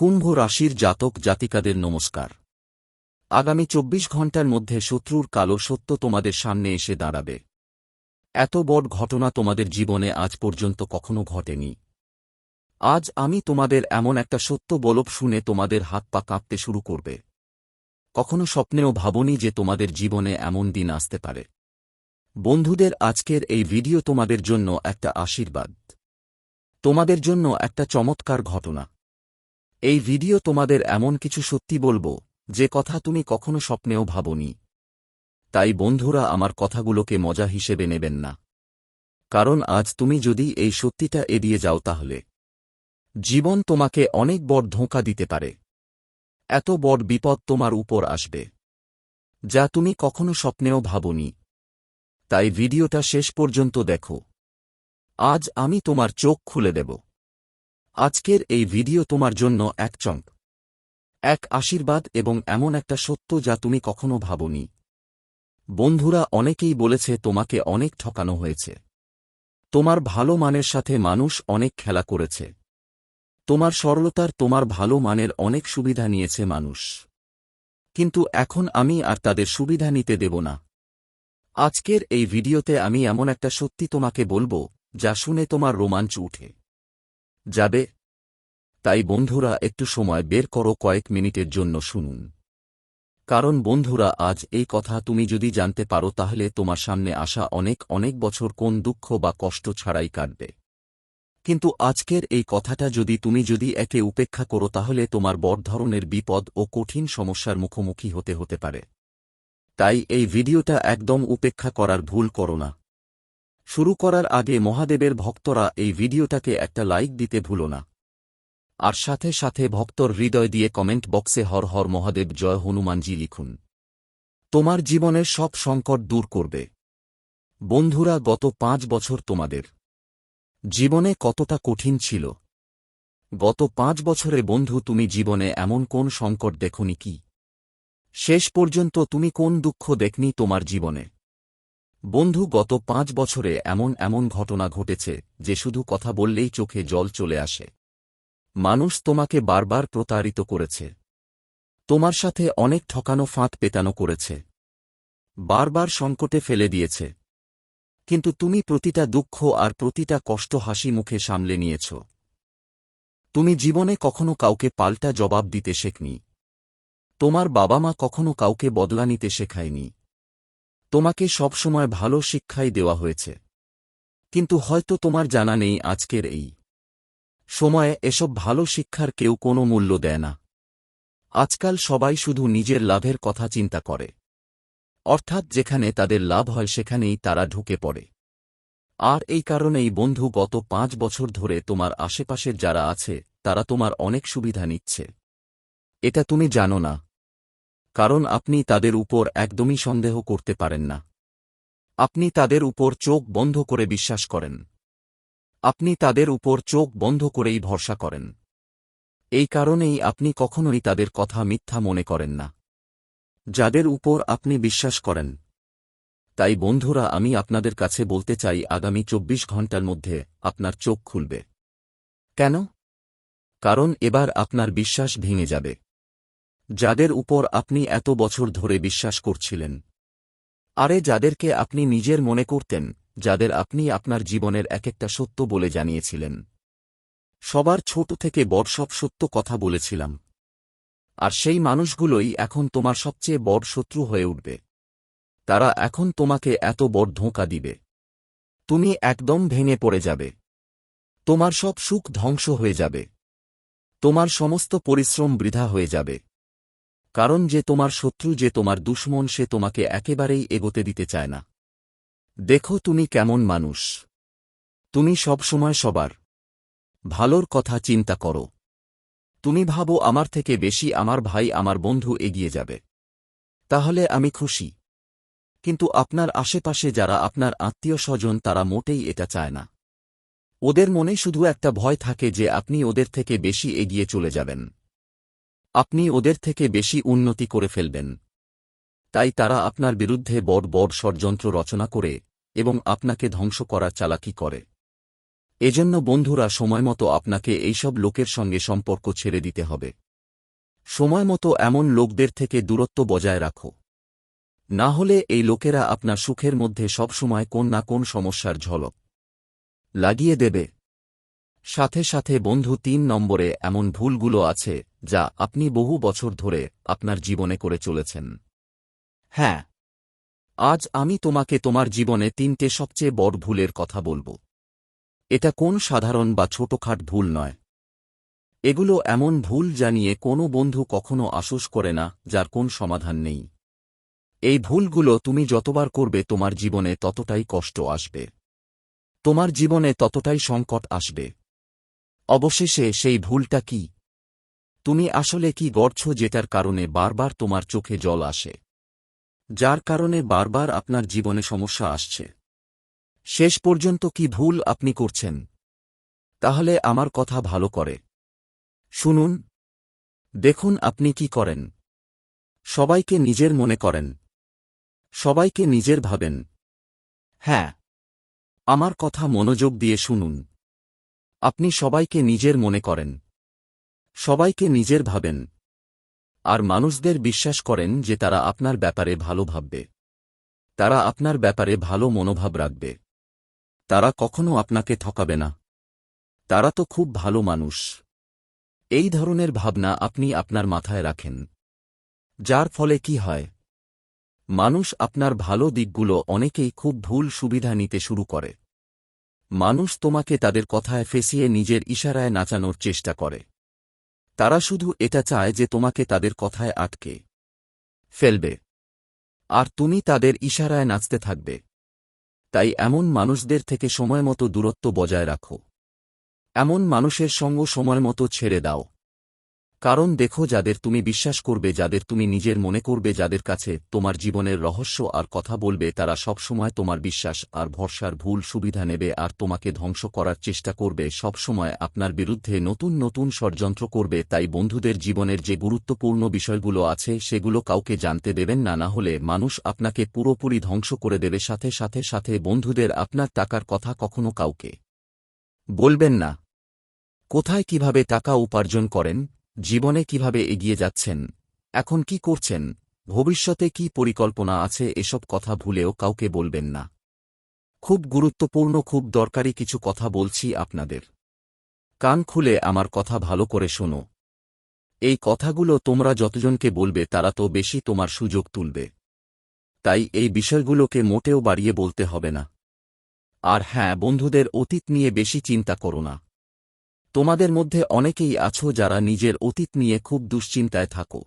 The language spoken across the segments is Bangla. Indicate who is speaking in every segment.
Speaker 1: কুম্ভ রাশির জাতক জাতিকাদের নমস্কার। আগামী চব্বিশ ঘণ্টার মধ্যে শত্রুর কালো সত্য তোমাদের সামনে এসে দাঁড়াবে। এত বড় ঘটনা তোমাদের জীবনে আজ পর্যন্ত কখনো ঘটেনি। আজ আমি তোমাদের এমন একটা সত্য বলব শুনে তোমাদের হাত পা কাঁপতে শুরু করবে। কখনো স্বপ্নেও ভাবনি যে তোমাদের জীবনে এমন দিন আসতে পারে। বন্ধুদের আজকের এই ভিডিও তোমাদের জন্য একটা আশীর্বাদ। তোমাদের জন্য একটা চমৎকার ঘটনা। এই ভিডিও তোমাদের এমন কিছু সত্যি বলব, যে কথা তুমি কখনো স্বপ্নেও ভাবনি। তাই বন্ধুরা, আমার কথাগুলোকে মজা হিসেবে নেবেন না। কারণ আজ তুমি যদি এই সত্যিটা এড়িয়ে যাও তাহলে, জীবন তোমাকে অনেক বড় ধোঁকা দিতে পারে। এত বড় বিপদ তোমার উপর আসবে, যা তুমি কখনো স্বপ্নেও ভাবনি। তাই ভিডিওটা শেষ পর্যন্ত দেখো। আজ আমি তোমার চোখ খুলে দেব। আজকের এই ভিডিও তোমার জন্য এক চঙ্ক এক আশীর্বাদ এবং এমন একটা সত্য যা তুমি কখনো ভাবনি। বন্ধুরা, অনেকেই বলেছে তোমাকে অনেক ঠকানো হয়েছে। তোমার ভালো মানের সাথে মানুষ অনেক খেলা করেছে। তোমার সরলতার তোমার ভালো মানের অনেক সুবিধা নিয়েছে মানুষ। কিন্তু এখন আমি আর তাদের সুবিধা নিতে দেব না। আজকের এই ভিডিওতে আমি এমন একটা সত্যি তোমাকে বলব, যা শুনে তোমার রোমাঞ্চ উঠে। যাবে? তাই বন্ধুরা, একটু সময় বের করো কয়েক মিনিটের জন্য শুনুন। কারণ বন্ধুরা, আজ এই কথা তুমি যদি জানতে পারো, তাহলে তোমার সামনে আসা অনেক অনেক বছর কোন দুঃখ বা কষ্ট ছাড়াই কাটবে। কিন্তু আজকের এই কথাটা যদি তুমি যদি একে উপেক্ষা করো, তাহলে তোমার বড় ধরনের বিপদ ও কঠিন সমস্যার মুখোমুখি হতে হতে পারে। তাই এই ভিডিওটা একদম উপেক্ষা করার ভুল করো না। শুরু করার আগে মহাদেবের ভক্তরা এই ভিডিওটাকে একটা লাইক দিতে ভুলো না। আর সাথে সাথে ভক্তর হৃদয় দিয়ে কমেন্ট বক্সে হর হর মহাদেব জয় হনুমানজি লিখুন। তোমার জীবনের সব সংকট দূর করবে। বন্ধুরা, গত পাঁচ বছর তোমাদের জীবনে কতটা কঠিন ছিল? গত পাঁচ বছরে বন্ধু, তুমি জীবনে এমন কোন সংকট দেখনি কি? শেষ পর্যন্ত তুমি কোন দুঃখ দেখনি তোমার জীবনে? বন্ধু, গত পাঁচ বছরে এমন এমন ঘটনা ঘটেছে যে শুধু কথা বললেই চোখে জল চলে আসে। মানুষ তোমাকে বারবার প্রতারিত করেছে। তোমার সাথে অনেক ঠকানো ফাঁদ পেতানো করেছে। বারবার সংকটে ফেলে দিয়েছে। কিন্তু তুমি প্রতিটা দুঃখ আর প্রতিটা কষ্ট হাসি মুখে সামলে নিয়েছ। তুমি জীবনে কখনো কাউকে পাল্টা জবাব দিতে শেখনি। তোমার বাবা মা কখনো কাউকে বদলা নিতে শেখায়নি। তোমাকে সবসময় ভালো শিক্ষাই দেওয়া হয়েছে। কিন্তু হয়তো তোমার জানা নেই আজকের এই সময়ে এসব ভালো শিক্ষার কেউ কোনো মূল্য দেয় না। আজকাল সবাই শুধু নিজের লাভের কথা চিন্তা করে। অর্থাৎ যেখানে তাদের লাভ হয় সেখানেই তারা ঢুকে পড়ে। আর এই কারণেই বন্ধু গত পাঁচ বছর ধরে তোমার আশেপাশের যারা আছে, তারা তোমার অনেক সুবিধা নিচ্ছে। এটা তুমি জানো না। কারণ আপনি তাদের উপর একদমই সন্দেহ করতে পারেন না। আপনি তাদের উপর চোখ বন্ধ করে বিশ্বাস করেন। আপনি তাদের উপর চোখ বন্ধ করেই ভরসা করেন। এই কারণেই আপনি কখনোই তাদের কথা মিথ্যা মনে করেন না। যাদের উপর আপনি বিশ্বাস করেন। তাই বন্ধুরা, আমি আপনাদের কাছে বলতে চাই, আগামী চব্বিশ ঘণ্টার মধ্যে আপনার চোখ খুলবে। কেন? কারণ এবার আপনার বিশ্বাস ভেঙে যাবে। যাদের উপর আপনি এত বছর ধরে বিশ্বাস করছিলেন। আরে যাদেরকে আপনি নিজের মনে করতেন, যাদের আপনি আপনার জীবনের এক একটা সত্য বলে জানিয়েছিলেন। সবার ছোট থেকে বড় সব সত্য কথা বলেছিলাম। আর সেই মানুষগুলোই এখন তোমার সবচেয়ে বড় শত্রু হয়ে উঠবে। তারা এখন তোমাকে এত বড় ধোঁকা দিবে। তুমি একদম ভেঙে পড়ে যাবে। তোমার সব সুখ ধ্বংস হয়ে যাবে। তোমার সমস্ত পরিশ্রম বৃথা হয়ে যাবে। কারণ যে তোমার শত্রু, যে তোমার দুশ্মন, সে তোমাকে একেবারেই এগোতে দিতে চায় না। দেখো তুমি কেমন মানুষ। তুমি সবসময় সবার। ভালোর কথা চিন্তা করো। তুমি ভাবো আমার থেকে বেশি আমার ভাই, আমার বন্ধু এগিয়ে যাবে। তাহলে আমি খুশি। কিন্তু আপনার আশেপাশে যারা আপনার আত্মীয় স্বজন, তারা মোটেই এটা চায় না। ওদের মনে শুধু একটা ভয় থাকে যে আপনি ওদের থেকে বেশি এগিয়ে চলে যাবেন। আপনি ওদের থেকে বেশি উন্নতি করে ফেলবেন। তাই তারা আপনার বিরুদ্ধে বড় বড় ষড়যন্ত্র রচনা করে এবং আপনাকে ধ্বংস করার চালাকি করে। এজন্য বন্ধুরা সময়মতো আপনাকে এইসব লোকের সঙ্গে সম্পর্ক ছেড়ে দিতে হবে। সময়মতো এমন লোকদের থেকে দূরত্ব বজায় রাখো। না হলে এই লোকেরা আপনার সুখের মধ্যে সবসময় কোন না কোন সমস্যার ঝলক লাগিয়ে দেবে। সাথে সাথে বন্ধু তিন নম্বরে এমন ভুলগুলো আছে, যা আপনি বহু বছর ধরে আপনার জীবনে করে চলেছেন। হ্যাঁ। আজ আমি তোমাকে তোমার জীবনে তিনটে সবচেয়ে বড় ভুলের কথা বলব। এটা কোন সাধারণ বা ছোটখাট ভুল নয়। এগুলো এমন ভুল জানিয়ে কোনো বন্ধু কখনো আশোস করে না, যার কোন সমাধান নেই। এই ভুলগুলো তুমি যতবার করবে তোমার জীবনে ততটাই কষ্ট আসবে। তোমার জীবনে ততটাই সংকট আসবে। অবশেষে সেই ভুলটা কি? তুমি আসলে কি গড়ছ যেটার কারণে বারবার তোমার চোখে জল আসে? যার কারণে বারবার আপনার জীবনে সমস্যা আসছে? শেষ পর্যন্ত কি ভুল আপনি করছেন? তাহলে আমার কথা ভালো করে। শুনুন। দেখুন আপনি কি করেন। সবাইকে নিজের মনে করেন। সবাইকে নিজের ভাবেন। হ্যাঁ। আমার কথা মনোযোগ দিয়ে শুনুন। আপনি সবাইকে নিজের মনে করেন। সবাইকে নিজের ভাবেন। আর মানুষদের বিশ্বাস করেন যে তারা আপনার ব্যাপারে ভালো ভাববে। তারা আপনার ব্যাপারে ভালো মনোভাব রাখবে। তারা কখনো আপনাকে ঠকাবে না। তারা তো খুব ভালো মানুষ। এই ধরনের ভাবনা আপনি আপনার মাথায় রাখেন। যার ফলে কি হয়? মানুষ আপনার ভালো দিকগুলো অনেকেই খুব ভুল সুবিধা নিতে শুরু করে। মানুষ তোমাকে তাদের কথায় ফেসিয়ে নিজের ইশারায় নাচানোর চেষ্টা করে। তারা শুধু এটা চায় যে তোমাকে তাদের কথায় আটকে ফেলবে। আর তুমি তাদের ইশারায় নাচতে থাকবে। তাই এমন মানুষদের থেকে সময়মতো দূরত্ব বজায় রাখো। এমন মানুষের সঙ্গ সময়মতো ছেড়ে দাও। কারণ দেখো যাদের তুমি বিশ্বাস করবে, যাদের তুমি নিজের মনে করবে, যাদের কাছে তোমার জীবনের রহস্য আর কথা বলবে, তারা সবসময় তোমার বিশ্বাস আর ভরসার ভুল সুবিধা নেবে আর তোমাকে ধ্বংস করার চেষ্টা করবে। সবসময় আপনার বিরুদ্ধে নতুন নতুন ষড়যন্ত্র করবে, তাই বন্ধুদের জীবনের যে গুরুত্বপূর্ণ বিষয়গুলো আছে, সেগুলো কাউকে জানতে দেবেন না না হলে মানুষ আপনাকে পুরোপুরি ধ্বংস করে দেবে। সাথে সাথে সাথে বন্ধুদের আপনার টাকার কথা কখনো কাউকে বলবেন না। কোথায় কীভাবে টাকা উপার্জন করেন? জীবনে কীভাবে এগিয়ে যাচ্ছেন? এখন কি করছেন? ভবিষ্যতে কি পরিকল্পনা আছে? এসব কথা ভুলেও কাউকে বলবেন না। খুব গুরুত্বপূর্ণ, খুব দরকারি কিছু কথা বলছি আপনাদের। কান খুলে আমার কথা ভালো করে শোনো। এই কথাগুলো তোমরা যতজনকে বলবে তারা তো বেশি তোমার সুযোগ তুলবে। তাই এই বিষয়গুলোকে মোটেও বাড়িয়ে বলতে হবে না। আর হ্যাঁ বন্ধুদের অতীত নিয়ে বেশি চিন্তা করো না। তোমাদের মধ্যে অনেকেই আছো যারা নিজের অতীত নিয়ে খুব দুশ্চিন্তায় থাকো।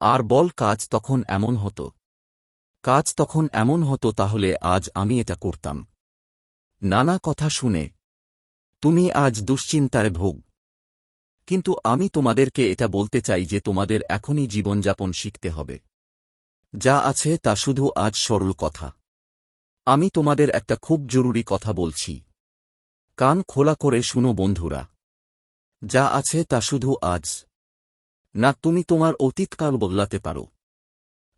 Speaker 1: আর বল, কাজ তখন এমন হতো। কাজ তখন এমন হতো তাহলে আজ আমি এটা করতাম। নানা কথা শুনে, তুমি আজ দুশ্চিন্তায় ভোগ। কিন্তু আমি তোমাদেরকে এটা বলতে চাই যে তোমাদের এখনই জীবনযাপন শিখতে হবে। যা আছে তা শুধু আজ সরল কথা। আমি তোমাদের একটা খুব জরুরি কথা বলছি। কান খোলা করে শুনো বন্ধুরা। যা আছে তা শুধু আজ। না তুমি তোমার অতীতকাল বদলাতে পারো।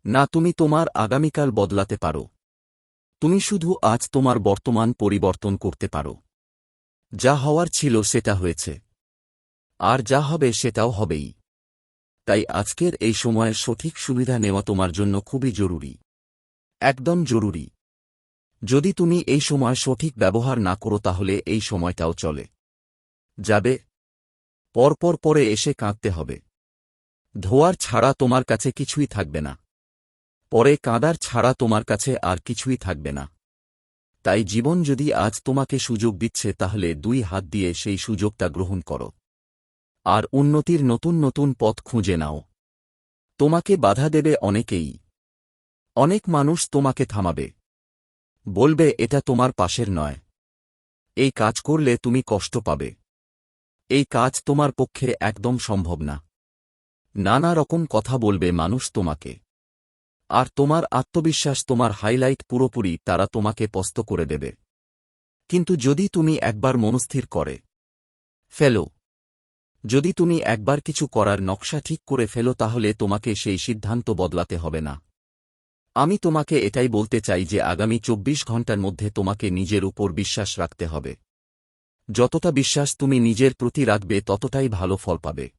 Speaker 1: না তুমি তোমার আগামীকাল বদলাতে পারো। তুমি শুধু আজ তোমার বর্তমান পরিবর্তন করতে পারো। যা হওয়ার ছিল সেটা হয়েছে। আর যা হবে সেটাও হবেই। তাই আজকের এই সময়ের সঠিক সুবিধা নেওয়া তোমার জন্য খুবই জরুরি। একদম জরুরি। যদি তুমি এই সময় সঠিক ব্যবহার না করো তাহলে এই সময়টাও চলে। যাবে। পরপর পরে এসে কাঁদতে হবে। ধোয়ার ছাড়া তোমার কাছে কিছুই থাকবে না। পরে কাঁদার ছাড়া তোমার কাছে আর কিছুই থাকবে না। তাই জীবন যদি আজ তোমাকে সুযোগ দিচ্ছে তাহলে দুই হাত দিয়ে সেই সুযোগটা গ্রহণ করো। আর উন্নতির নতুন নতুন পথ খুঁজে নাও। তোমাকে বাধা দেবে অনেকেই। অনেক মানুষ তোমাকে থামাবে। বলবে, এটা তোমার পাশের নয়। এই কাজ করলে তুমি কষ্ট পাবে। এই কাজ তোমার পক্ষে একদম সম্ভব না। নানা রকম কথা বলবে মানুষ তোমাকে। আর তোমার আত্মবিশ্বাস, তোমার হাইলাইট পুরোপুরি তারা তোমাকে পস্ত করে দেবে। কিন্তু যদি তুমি একবার মনস্থির করে ফেলো, যদি তুমি একবার কিছু করার নকশা ঠিক করে ফেলো, তাহলে তোমাকে সেই সিদ্ধান্ত বদলাতে হবে না। আমি তোমাকে এটাই বলতে চাই যে আগামী চব্বিশ ঘণ্টার মধ্যে তোমাকে নিজের উপর বিশ্বাস রাখতে হবে। যতটা বিশ্বাস তুমি নিজের প্রতি রাখবে, ততটাই ভালো ফল পাবে।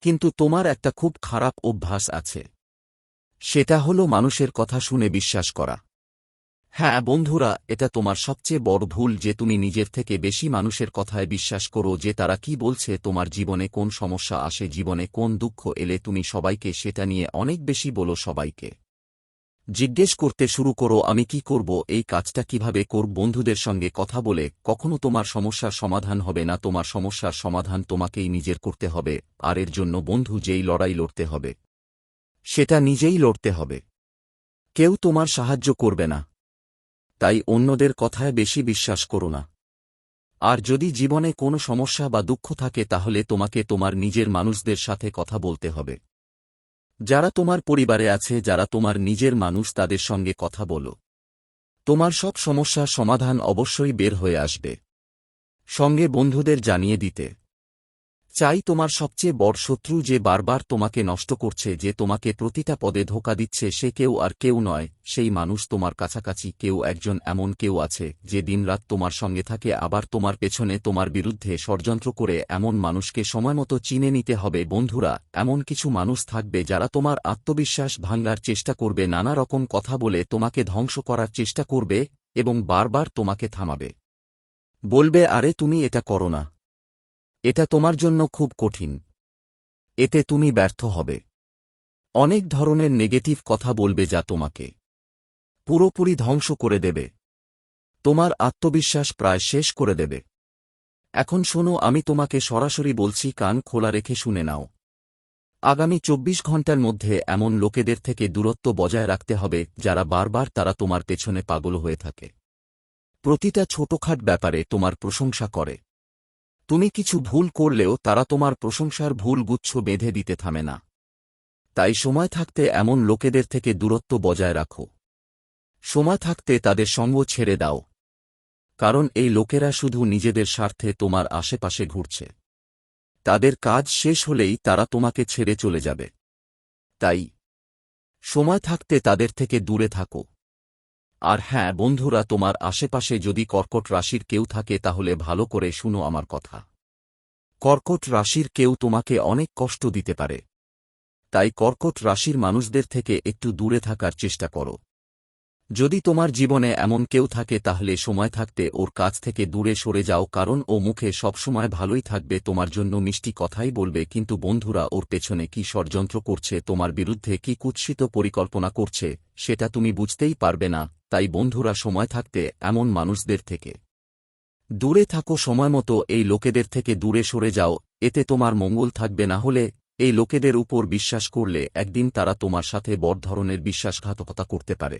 Speaker 1: কিন্তু তোমার একটা খুব খারাপ অভ্যাস আছে। সেটা হলো মানুষের কথা শুনে বিশ্বাস করা। হ্যাঁ বন্ধুরা, এটা তোমার সবচেয়ে বড় ভুল যে তুমি নিজের থেকে বেশি মানুষের কথায় বিশ্বাস করো যে তারা কি বলছে, তোমার জীবনে কোন সমস্যা আসে, জীবনে কোন দুঃখ এলে তুমি সবাইকে সেটা নিয়ে অনেক বেশি বলো সবাইকে। জিজ্ঞেস করতে শুরু করো, আমি কি করব, এই কাজটা কীভাবে করব, বন্ধুদের সঙ্গে কথা বলে, কখনো তোমার সমস্যার সমাধান হবে না, তোমার সমস্যার সমাধান তোমাকেই নিজের করতে হবে, আর এর জন্য বন্ধু যেই লড়াই লড়তে হবে, সেটা নিজেই লড়তে হবে। কেউ তোমার সাহায্য করবে না। তাই অন্যদের কথায় বেশি বিশ্বাস করো না। আর যদি জীবনে কোনো সমস্যা বা দুঃখ থাকে, তাহলে তোমাকে তোমার নিজের মানুষদের সাথে কথা বলতে হবে। যারা তোমার পরিবারে আছে, যারা তোমার নিজের মানুষ, তাদের সঙ্গে কথা বলো। তোমার সব সমস্যা সমাধান অবশ্যই বের হয়ে আসবে। সঙ্গে বন্ধুদের জানিয়ে দিতে। চাই তোমার সবচেয়ে বড় শত্রু যে বারবার তোমাকে নষ্ট করছে, যে তোমাকে প্রতিটা পদে ধোকা দিচ্ছে, সে কেউ আর কেউ নয়, সেই মানুষ তোমার কাছাকাছি, কেউ একজন এমন কেউ আছে, যে দিনরাত তোমার সঙ্গে থাকে, আবার তোমার পেছনে তোমার বিরুদ্ধে ষড়যন্ত্র করে এমন মানুষকে সময়মতো চিনে নিতে হবে। বন্ধুরা, এমন কিছু মানুষ থাকবে যারা তোমার আত্মবিশ্বাস ভাঙার চেষ্টা করবে, নানা রকম কথা বলে তোমাকে ধ্বংস করার চেষ্টা করবে এবং বারবার তোমাকে থামাবে। বলবে, আরে, তুমি এটা করো না। এটা তোমার জন্য খুব কঠিন। এতে তুমি ব্যর্থ হবে। অনেক ধরনের নেগেটিভ কথা বলবে যা তোমাকে পুরোপুরি ধ্বংস করে দেবে। তোমার আত্মবিশ্বাস প্রায় শেষ করে দেবে। এখন শোনো, আমি তোমাকে সরাসরি বলছি, কান খোলা রেখে শুনে নাও। আগামী চব্বিশ ঘণ্টার মধ্যে এমন লোকেদের থেকে দূরত্ব বজায় রাখতে হবে, যারা বারবার তারা তোমার পেছনে পাগল হয়ে থাকে। প্রতিটা ছোটখাট ব্যাপারে তোমার প্রশংসা করে। তুমি কিছু ভুল করলেও তারা তোমার প্রশংসার ভুল গুচ্ছ বেঁধে দিতে থামে না। তাই সময় থাকতে এমন লোকেদের থেকে দূরত্ব বজায় রাখো। সময় থাকতে তাদের সঙ্গ ছেড়ে দাও। কারণ এই লোকেরা শুধু নিজেদের স্বার্থে তোমার আশেপাশে ঘুরছে। তাদের কাজ শেষ হলেই তারা তোমাকে ছেড়ে চলে যাবে। তাই সময় থাকতে তাদের থেকে দূরে থাকো। আর হ্যাঁ বন্ধুরা, তোমার আশেপাশে যদি কর্কট রাশির কেউ থাকে, তাহলে ভালো করে শুনো আমার কথা। কর্কট রাশির কেউ তোমাকে অনেক কষ্ট দিতে পারে। তাই কর্কট রাশির মানুষদের থেকে একটু দূরে থাকার চেষ্টা করো। যদি তোমার জীবনে এমন কেউ থাকে, তাহলে সময় থাকতে ওর কাছ থেকে দূরে সরে যাও, কারণ ও মুখে সবসময় ভালোই থাকবে, তোমার জন্য মিষ্টি কথাই বলবে, কিন্তু বন্ধুরা, ওর পেছনে কি ষড়যন্ত্র করছে, তোমার বিরুদ্ধে কি কুৎসিত পরিকল্পনা করছে, সেটা তুমি বুঝতেই পারবে না, তাই বন্ধুরা, সময় থাকতে এমন মানুষদের থেকে দূরে থাকো সময়মতো এই লোকেদের থেকে দূরে সরে যাও, এতে তোমার মঙ্গল থাকবে, না হলে এই লোকেদের উপর বিশ্বাস করলে একদিন তারা তোমার সাথে বড় ধরনের বিশ্বাসঘাতকতা করতে পারে।